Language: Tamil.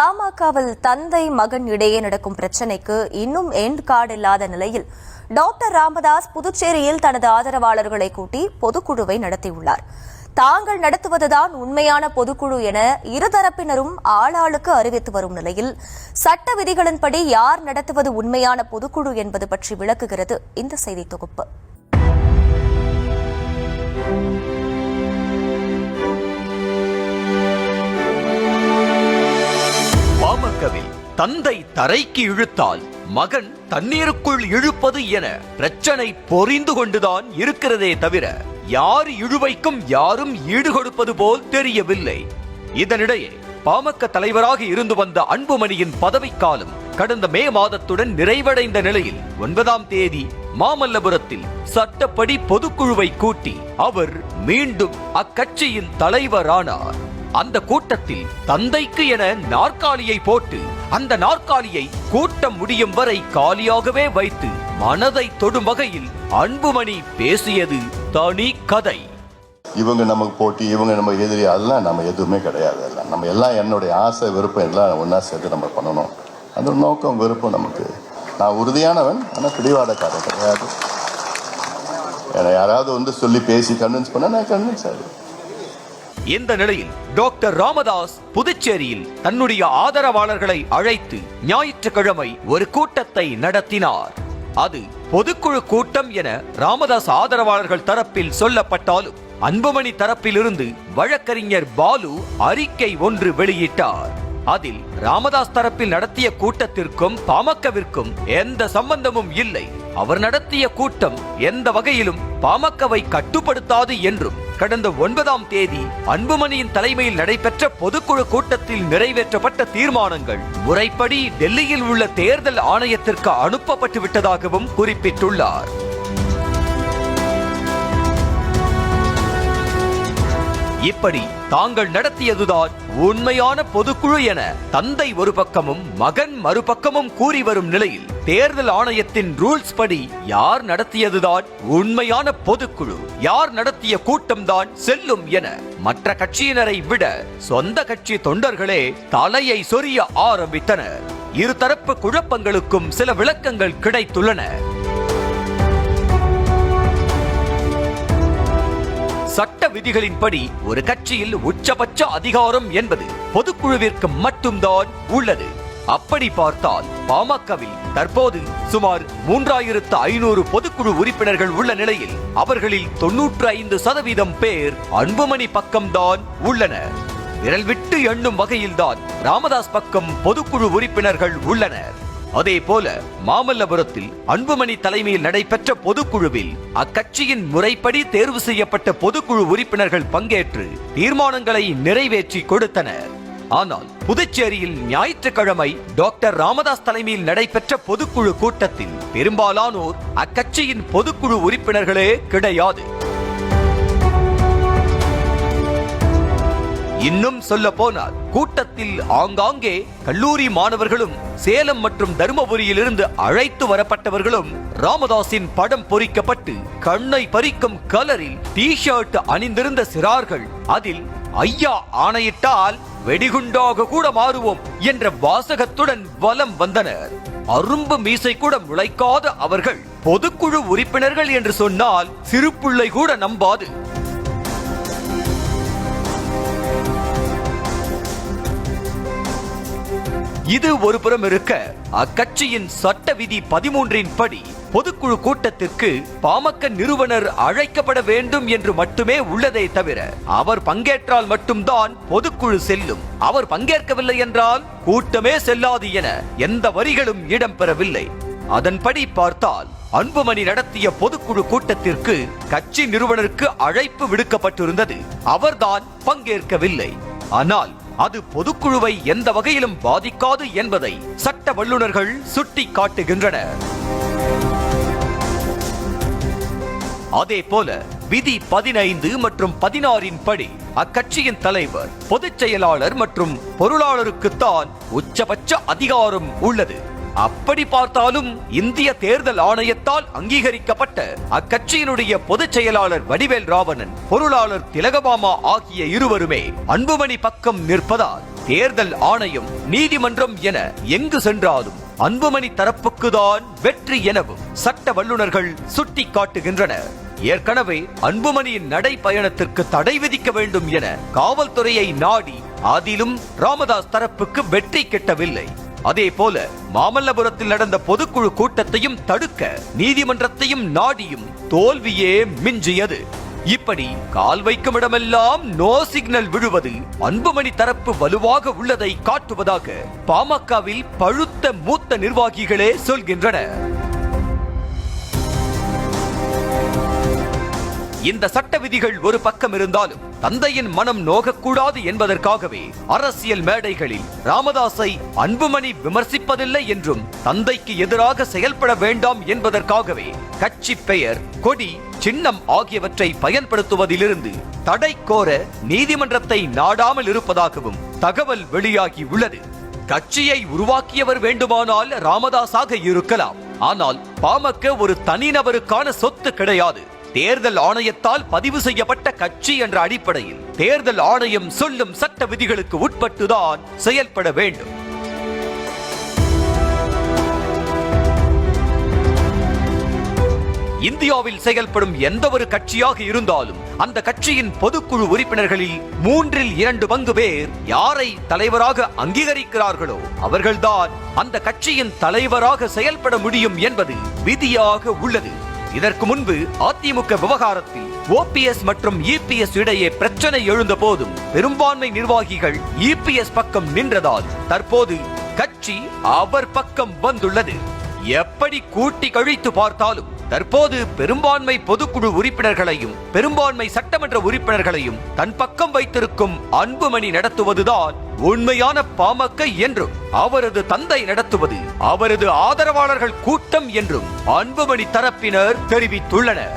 பாமகவில் தந்தை மகன் இடையே நடக்கும் பிரச்சனைக்கு இன்னும் எண்ட் கார்டு இல்லாத நிலையில் டாக்டர் ராமதாஸ் புதுச்சேரியில் தனது ஆதரவாளர்களை கூட்டி பொதுக்குழுவை நடத்தியுள்ளார். தாங்கள் நடத்துவதுதான் உண்மையான பொதுக்குழு என இருதரப்பினரும் ஆளாளுக்கு அறிவித்து வரும் நிலையில் சட்ட விதிகளின்படி யார் நடத்துவது உண்மையான பொதுக்குழு என்பது பற்றி விளக்குகிறது இந்த செய்தி தொகுப்பு. தந்தை தரைக்கு இழுத்தால் மகன் தண்ணீருக்குள் இழுப்பது என பிரச்சனை பொறிந்து கொண்டுதான் இருக்கிறதே தவிர யார் இழுவைக்கும் யாரும் ஈடுகொடுப்பது போல் தெரியவில்லை. இதனிடையே பாமக தலைவராக இருந்து வந்த அன்புமணியின் பதவிக்காலம் கடந்த மே மாதத்துடன் நிறைவடைந்த நிலையில் ஒன்பதாம் தேதி மாமல்லபுரத்தில் சட்டப்படி பொதுக்குழுவை கூட்டி அவர் மீண்டும் அக்கட்சியின் தலைவரானார். அந்த கூட்டத்தில் தந்தைக்கு என நாற்காலியை போட்டு அந்த நாற்காலியை கூட்டம் முடியும் வரை காலியாகவே வைத்து மனதை தொடும் வகையில் அன்புமணி பேசியது தனி கதை. இவங்க நமக்கு போட்டி இவங்க நம்ம எதிரி அதெல்லாம் நம்ம எதுவுமே கிடையாது. எல்லாம் நம்ம எல்லாம் என்னுடைய ஆசை விருப்பம் எல்லாம் ஒன்றா சேர்த்து நம்ம பண்ணணும். அந்த நோக்கம் விருப்பம் நமக்கு. நான் உறுதியானவன் ஆனால் பிடிவாதக்காரன் கிடையாது. என்னை யாராவது வந்து சொல்லி பேசி கன்வின்ஸ் பண்ண நான் கன்வின்ஸ் ஆகிடுவேன் இந்த நிலையில் டாக்டர் ராமதாஸ் புதுச்சேரியில் தன்னுடைய ஆதரவாளர்களை அழைத்து ஞாயிற்றுக்கிழமை ஒரு கூட்டத்தை நடத்தினார். அது பொதுக்குழு கூட்டம் என ராமதாஸ் ஆதரவாளர்கள் தரப்பில் சொல்லப்பட்டாலும் அன்புமணி தரப்பிலிருந்து வழக்கறிஞர் பாலு அறிக்கை ஒன்று வெளியிட்டார். அதில் ராமதாஸ் தரப்பில் நடத்திய கூட்டத்திற்கும் பாமகவிற்கும் எந்த சம்பந்தமும் இல்லை. அவர் நடத்திய கூட்டம் எந்த வகையிலும் பாமகவை கட்டுப்படுத்தாது என்றும் கடந்த ஒன்பதாம் தேதி அன்புமணியின் தலைமையில் நடைபெற்ற பொதுக்குழு கூட்டத்தில் நிறைவேற்றப்பட்ட தீர்மானங்கள் முறைப்படி டெல்லியில் உள்ள தேர்தல் ஆணையத்திற்கு அனுப்பப்பட்டு விட்டதாகவும் குறிப்பிட்டுள்ளார். இப்படி தாங்கள் நடத்தியதுதான் உண்மையான பொதுக்குழு என தந்தை ஒரு பக்கமும் மகன் மறுபக்கமும் கூறி வரும் நிலையில் தேர்தல் ஆணையத்தின் ரூல்ஸ் படி யார் நடத்தியதுதான் உண்மையான பொதுக்குழு யார் நடத்திய கூட்டம்தான் செல்லும் என மற்ற கட்சியினரை விட சொந்த கட்சி தொண்டர்களே தலையை சொரிய ஆரம்பித்தனர். இருதரப்பு குழப்பங்களுக்கும் சில விளக்கங்கள் கிடைத்துள்ளன. சட்ட விதிகளின்படி ஒரு கட்சியில் உச்சபட்ச அதிகாரம் என்பது பொதுக்குழுவிற்கு மட்டும்தான் உள்ளது. அப்படி பார்த்தால் பாமகவில் தற்போது சுமார் மூன்றாயிரத்து ஐநூறு பொதுக்குழு உறுப்பினர்கள் உள்ள நிலையில் அவர்களில் தொன்னூற்று ஐந்து சதவீதம் பேர் அன்புமணி பக்கம்தான் உள்ளனர். விரல் விட்டு எண்ணும் வகையில்தான் ராமதாஸ் பக்கம் பொதுக்குழு உறுப்பினர்கள் உள்ளனர். அதே போல மாமல்லபுரத்தில் அன்புமணி தலைமையில் நடைபெற்ற பொதுக்குழுவில் அக்கட்சியின் முறைப்படி தேர்வு செய்யப்பட்ட பொதுக்குழு உறுப்பினர்கள் பங்கேற்று தீர்மானங்களை நிறைவேற்றி கொடுத்தனர். ஆனால் புதுச்சேரியில் ஞாயிற்றுக்கிழமை டாக்டர் ராமதாஸ் தலைமையில் நடைபெற்ற பொதுக்குழு கூட்டத்தில் பெரும்பாலானோர் அக்கட்சியின் பொதுக்குழு உறுப்பினர்களே கிடையாது. இன்னும் சொல்ல போனால் கூட்டத்தில் ஆங்காங்கே கல்லூரி மாணவர்களும் சேலம் மற்றும் தருமபுரியிலிருந்து அழைத்து வரப்பட்டவர்களும் ராமதாஸின் படம் பொறிக்கப்பட்டு கண்ணை பறிக்கும் கலரில் டி ஷர்ட் அணிந்திருந்த சிறார்கள் அதில் ஐயா ஆணையிட்டால் வெடிகுண்டாக கூட மாறுவோம் என்ற வாசகத்துடன் வலம் வந்தனர். அரும்பு மீசை கூட முளைக்காத அவர்கள் பொதுக்குழு உறுப்பினர்கள் என்று சொன்னால் சிறுப்புள்ளை கூட நம்பாது. இது ஒரு புறம் இருக்க அக்கட்சியின் சட்ட விதி பதிமூன்றின் படி பொதுக்குழு கூட்டத்திற்கு பாமக நிறுவனர் அழைக்கப்பட வேண்டும் என்று மட்டுமே உள்ளதே தவிர அவர் பங்கேற்றால் மட்டும்தான் பொதுக்குழு செல்லும். அவர் பங்கேற்கவில்லை என்றால் கூட்டமே செல்லாது என எந்த வரிகளும் இடம்பெறவில்லை. அதன்படி பார்த்தால் அன்புமணி நடத்திய பொதுக்குழு கூட்டத்திற்கு கட்சி நிறுவனருக்கு அழைப்பு விடுக்கப்பட்டிருந்தது. அவர்தான் பங்கேற்கவில்லை. ஆனால் அது பொதுக்குழுவை எந்த வகையிலும் பாதிக்காது என்பதை சட்ட வல்லுநர்கள் சுட்டி காட்டுகின்றனர் அதே போல விதி பதினைந்து மற்றும் பதினாறின் படி அக்கட்சியின் தலைவர் பொதுச் செயலாளர் மற்றும் பொருளாளருக்குத்தான் உச்சபட்ச அதிகாரம் உள்ளது. அப்படி பார்த்தாலும் இந்திய தேர்தல் ஆணையத்தால் அங்கீகரிக்கப்பட்ட அக்கட்சியினுடைய பொதுச் செயலாளர் வடிவேல் ராவணன் பொருளாளர் திலகபாமா ஆகிய இருவருமே அன்புமணி பக்கம் நிற்பதால் தேர்தல் ஆணையம் நீதிமன்றம் என எங்கு சென்றாலும் அன்புமணி தரப்புக்குதான் வெற்றி எனவும் சட்ட வல்லுநர்கள் சுட்டிக்காட்டுகின்றனர். ஏற்கனவே அன்புமணியின் நடை பயணத்திற்கு தடை விதிக்க வேண்டும் என காவல்துறையை நாடி அதிலும் ராமதாஸ் தரப்புக்கு வெற்றி கிட்டவில்லை. அதே போல மாமல்லபுரத்தில் நடந்த பொதுக்குழு கூட்டத்தையும் தடுக்க நீதிமன்றத்தையும் நாடியும் தோல்வியே மிஞ்சியது. இப்படி கால் வைக்கும் இடமெல்லாம் நோ சிக்னல் விழுவது அன்புமணி தரப்பு வலுவாக உள்ளதை காட்டுவதாக பாமகவில் பழுத்த மூத்த நிர்வாகிகளே சொல்கின்றனர். இந்த சட்ட விதிகள் ஒரு பக்கம் இருந்தாலும் தந்தையின் மனம் நோகக்கூடாது என்பதற்காகவே அரசியல் மேடைகளில் ராமதாஸை அன்புமணி விமர்சிப்பதில்லை என்றும் தந்தைக்கு எதிராக செயல்பட வேண்டாம் என்பதற்காகவே கட்சி பெயர் கொடி சின்னம் ஆகியவற்றை பயன்படுத்துவதிலிருந்து தடை கோர நீதிமன்றத்தை நாடாமல் இருப்பதாகவும் தகவல் வெளியாகி உள்ளது. கட்சியை உருவாக்கியவர் வேண்டுமானால் ராமதாஸாக இருக்கலாம். ஆனால் பாமக ஒரு தனிநபருக்கான சொத்து கிடையாது. தேர்தல் ஆணையத்தால் பதிவு செய்யப்பட்ட கட்சி என்ற அடிப்படையில் தேர்தல் ஆணையம் சொல்லும் சட்ட விதிகளுக்கு உட்பட்டுதான் செயல்பட வேண்டும். இந்தியாவில் செயல்படும் எந்த ஒரு கட்சியாக இருந்தாலும் அந்த கட்சியின் பொதுக்குழு உறுப்பினர்களில் மூன்றில் இரண்டு பங்கு பேர் யாரை தலைவராக அங்கீகரிக்கிறார்களோ அவர்கள்தான் அந்த கட்சியின் தலைவராக செயல்பட முடியும் என்பது விதியாக உள்ளது. இதற்கு முன்பு அதிமுக விவகாரத்தில் ஓபிஎஸ் மற்றும் இபிஎஸ் இடையே பிரச்சனை எழுந்த போதும் பெரும்பான்மை நிர்வாகிகள் இபிஎஸ் பக்கம் நின்றதால் தற்போது கட்சி அவர் பக்கம் வந்துள்ளது. எப்படி கூட்டி கழித்து பார்த்தாலும் தற்போது பெரும்பான்மை பொதுக்குழு உறுப்பினர்களையும் பெரும்பான்மை சட்டமன்ற உறுப்பினர்களையும் தன் பக்கம் வைத்திருக்கும் அன்புமணி நடத்துவதுதான் உண்மையான பாமக என்றும் அவரது தந்தை நடத்துவது அவரது ஆதரவாளர்கள் கூட்டம் என்றும் அன்புமணி தரப்பினர் தெரிவித்துள்ளனர்.